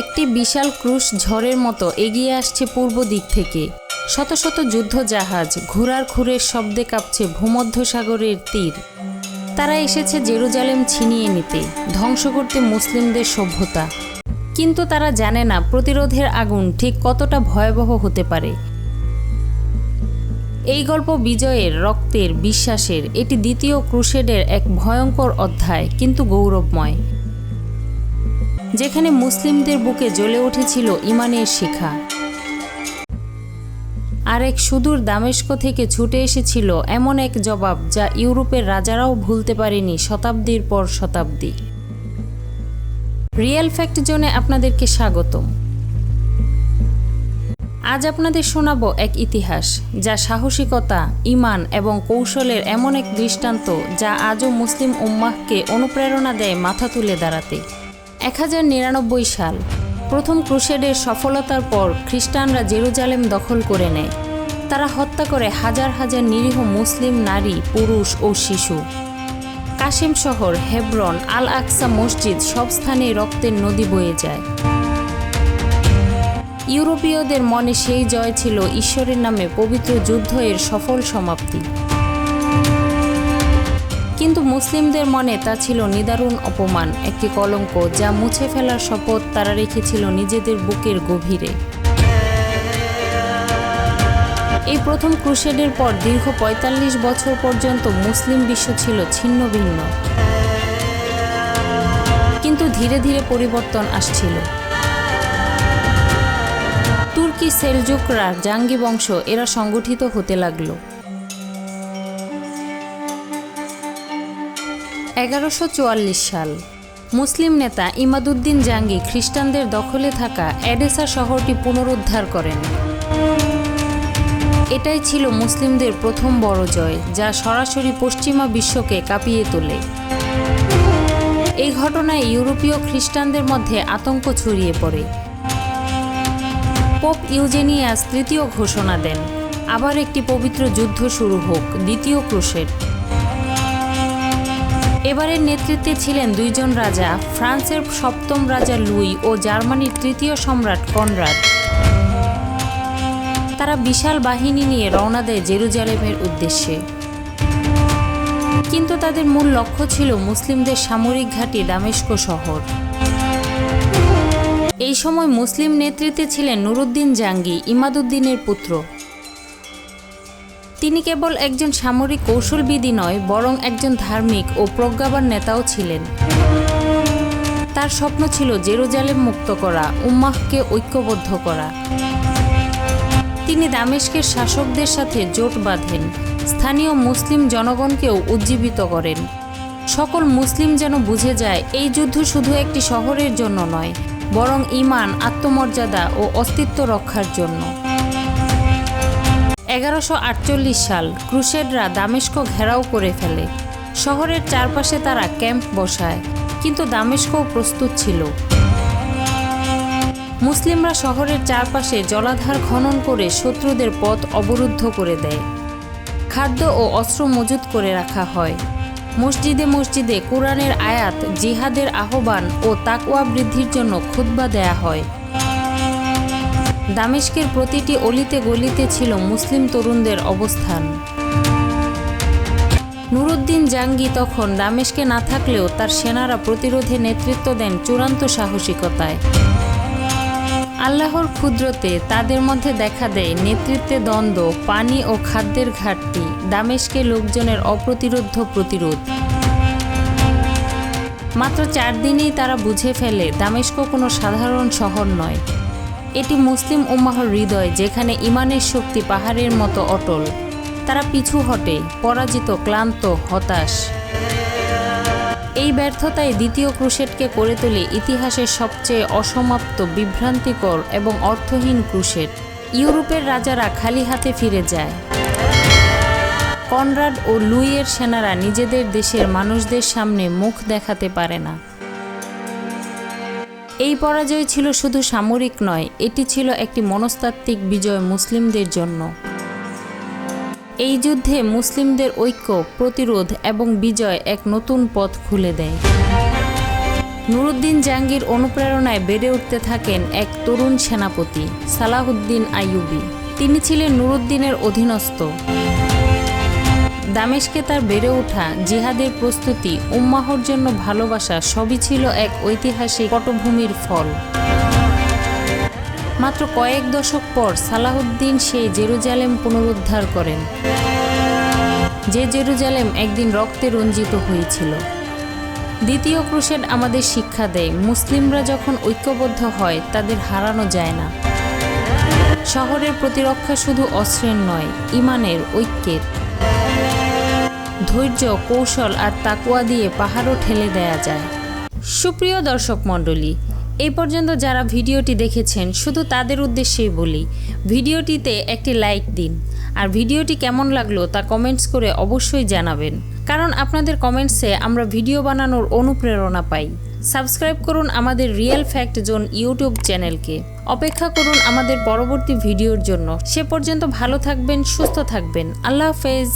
একটি বিশাল ক্রুশ ঝড়ের মতো এগিয়ে আসছে পূর্ব দিক থেকে। শত শত যুদ্ধ জাহাজ ঘোড়ার খুরের শব্দে কাঁপছে ভূমধ্যসাগরের তীর। তারা এসেছে জেরুজালেম ছিনিয়ে নিতে, ধ্বংস করতে মুসলিমদের সভ্যতা। কিন্তু তারা জানে না প্রতিরোধের আগুন ঠিক কতটা ভয়াবহ হতে পারে। এই গল্প বিজয়ের, রক্তের, বিশ্বাসের, এটি দ্বিতীয় ক্রুশেডের এক ভয়ঙ্কর অধ্যায়, কিন্তু গৌরবময়। যেখানে মুসলিমদের বুকে জ্বলে উঠেছিল ইমানের শিখা। আর এক সুদূর দামেস্ক থেকে ছুটে এসেছিল এমন এক জবাব যা ইউরোপের রাজারাও ভুলতে পারেনি শতাব্দীর পর শতাব্দী। রিয়েল ফ্যাক্ট জোনে আপনাদেরকে স্বাগতম। আজ আপনাদের শোনাবো এক ইতিহাস যা সাহসিকতা, ইমান এবং কৌশলের এমন এক দৃষ্টান্ত যা আজও মুসলিম উম্মাহকে অনুপ্রেরণা দেয় মাথা তুলে দাঁড়াতে। এক হাজার নিরানব্বই সাল প্রথম ক্রুশেডের সফলতার পর খ্রিস্টানরা জেরুজালেম দখল করে নেয়। তারা হত্যা করে হাজার হাজার নিরীহ মুসলিম নারী, পুরুষ ও শিশু। কাশিম শহর, হেব্রন আল আকসা মসজিদ সব স্থানে রক্তের নদী বয়ে যায়। ইউরোপীয়দের মনে সেই জয় ছিল ঈশ্বরের নামে পবিত্র যুদ্ধ এর সফল সমাপ্তি। কিন্তু মুসলিমদের মনে তা ছিল নিদারুণ অপমান, একটি কলঙ্ক যা মুছে ফেলার শপথ তারা রেখেছিল নিজেদের বুকের গভীরে। এই প্রথম ক্রুশেডের পর দীর্ঘ ৪৫ বছর পর্যন্ত মুসলিম বিশ্ব ছিল ছিন্ন ভিন্ন। কিন্তু ধীরে ধীরে পরিবর্তন আসছিল। তুর্কি সেলজুকরা জাঙ্গি বংশ, এরা সংগঠিত হতে লাগল। এগারোশো সাল। মুসলিম নেতা ইমাদুদ্দিন জাঙ্গি খ্রিস্টানদের দখলে থাকা অ্যাডেসা শহরটি পুনরুদ্ধার করেন। এটাই ছিল মুসলিমদের প্রথম বড় জয়, যা সরাসরি পশ্চিমা বিশ্বকে কাঁপিয়ে তোলে। এই ঘটনায় ইউরোপীয় খ্রিস্টানদের মধ্যে আতঙ্ক ছড়িয়ে পড়ে। পোপ ইউজেনিয়াস তৃতীয় ঘোষণা দেন, আবার একটি পবিত্র যুদ্ধ শুরু হোক, দ্বিতীয় ক্রুশের। এবারের নেতৃত্বে ছিলেন দুইজন রাজা, ফ্রান্সের সপ্তম রাজা লুই ও জার্মানির তৃতীয় সম্রাট কনরাড। তারা বিশাল বাহিনী নিয়ে রওনা দেয় জেরুজালেমের উদ্দেশ্যে। কিন্তু তাদের মূল লক্ষ্য ছিল মুসলিমদের সামরিক ঘাঁটি দামেস্ক শহর। এই সময় মুসলিম নেতৃত্বে ছিলেন নুরুদ্দিন জাঙ্গি, ইমাদুদ্দিনের পুত্র। তিনি কেবল একজন সামরিক কৌশলবিদই নয়, বরং একজন ধার্মিক ও প্রজ্ঞাবান নেতাও ছিলেন। তার স্বপ্ন ছিল জেরুজালেম মুক্ত করা, উম্মাহকে ঐক্যবদ্ধ করা। তিনি দামেস্কের শাসকদের সাথে জোট বাঁধেন, স্থানীয় মুসলিম জনগণকেও উজ্জীবিত করেন। সকল মুসলিম যেন বুঝে যায়, এই যুদ্ধ শুধু একটি শহরের জন্য নয়, বরং ইমান আত্মমর্যাদা ও অস্তিত্ব রক্ষার জন্য। এগারোশো সাল ক্রুশেডরা দামেস্ক ঘেরাও করে ফেলে। শহরের চারপাশে তারা ক্যাম্প বসায়, কিন্তু দামেস্কও প্রস্তুত ছিল। মুসলিমরা শহরের চারপাশে জলাধার খনন করে শত্রুদের পথ অবরুদ্ধ করে দেয়। খাদ্য ও অস্ত্র মজুত করে রাখা হয়। মসজিদে মসজিদে কোরআনের আয়াত, জিহাদের আহ্বান ও তাকওয়া বৃদ্ধির জন্য খুতবা দেয়া হয়। দামেস্কের প্রতিটি অলিতে গলিতে ছিল মুসলিম তরুণদের অবস্থান। নুরুদ্দিন জাঙ্গি তখন দামেস্কে না থাকলেও তার সেনারা প্রতিরোধে নেতৃত্ব দেন চূড়ান্ত সাহসিকতায়। আল্লাহর ক্ষুদ্রতে তাদের মধ্যে দেখা দেয় নেতৃত্বে দ্বন্দ্ব, পানি ও খাদ্যের ঘাটতি দামেশকে লোকজনের অপ্রতিরোধ প্রতিরোধ। মাত্র চার দিনেই তারা বুঝে ফেলে দামেস্ক কোনো সাধারণ শহর নয়। এটি মুসলিম উম্মাহর হৃদয়, যেখানে ইমানের শক্তি পাহাড়ের মতো অটল। তারা পিছু হটে, পরাজিত, ক্লান্ত, হতাশ। এই ব্যর্থতায় দ্বিতীয় ক্রুশেডকে করে তোলে ইতিহাসের সবচেয়ে অসমাপ্ত, বিভ্রান্তিকর এবং অর্থহীন ক্রুশেড। ইউরোপের রাজারা খালি হাতে ফিরে যায়। কনরাড ও লুইয়ের সেনারা নিজেদের দেশের মানুষদের সামনে মুখ দেখাতে পারে না। এই পরাজয় ছিল শুধু সামরিক নয়, এটি ছিল একটি মনস্তাত্ত্বিক বিজয় মুসলিমদের জন্য। এই যুদ্ধে মুসলিমদের ঐক্য, প্রতিরোধ এবং বিজয় এক নতুন পথ খুলে দেয়। নুরুদ্দিন জাহাঙ্গীর অনুপ্রেরণায় বেড়ে উঠতে থাকেন এক তরুণ সেনাপতি সালাহুদ্দিন আইয়ুবি। তিনি ছিলেন নুরুদ্দিনের অধীনস্থ। দামেশকে তার বেড়ে ওঠা জিহাদের প্রস্তুতি উম্মাহর জন্য ভালোবাসা সবই ছিল এক ঐতিহাসিক পটভূমির ফল। মাত্র কয়েক দশক পর সালাহুদ্দিন সেই জেরুজালেম পুনরুদ্ধার করেন, যে জেরুজালেম একদিন রক্তে রঞ্জিত হয়েছিল। দ্বিতীয় ক্রুশেড আমাদের শিক্ষা দেয়, মুসলিমরা যখন ঐক্যবদ্ধ হয়, তাদের হারানো যায় না। শহরের প্রতিরক্ষা শুধু অস্ত্রের নয়, ইমানের ঐক্যের। ধৈর্য, কৌশল আর তাকুয়া দিয়ে পাহাড়ও ঠেলে দেয়া যায়। সুপ্রিয় দর্শক মণ্ডলী, এই পর্যন্ত যারা ভিডিওটি দেখেছেন, শুধু তাদের উদ্দেশ্যেই বলি, ভিডিওটিতে একটি লাইক দিন। আর ভিডিওটি কেমন লাগল তা কমেন্টস করে অবশ্যই জানাবেন। কারণ আপনাদের কমেন্টসে আমরা ভিডিও বানানোর অনুপ্রেরণা পাই। সাবস্ক্রাইব করুন আমাদের রিয়েল ফ্যাক্ট জোন ইউটিউব চ্যানেলকে। অপেক্ষা করুন আমাদের পরবর্তী ভিডিওর জন্য। সে পর্যন্ত ভালো থাকবেন, সুস্থ থাকবেন। আল্লাহ হাফেজ।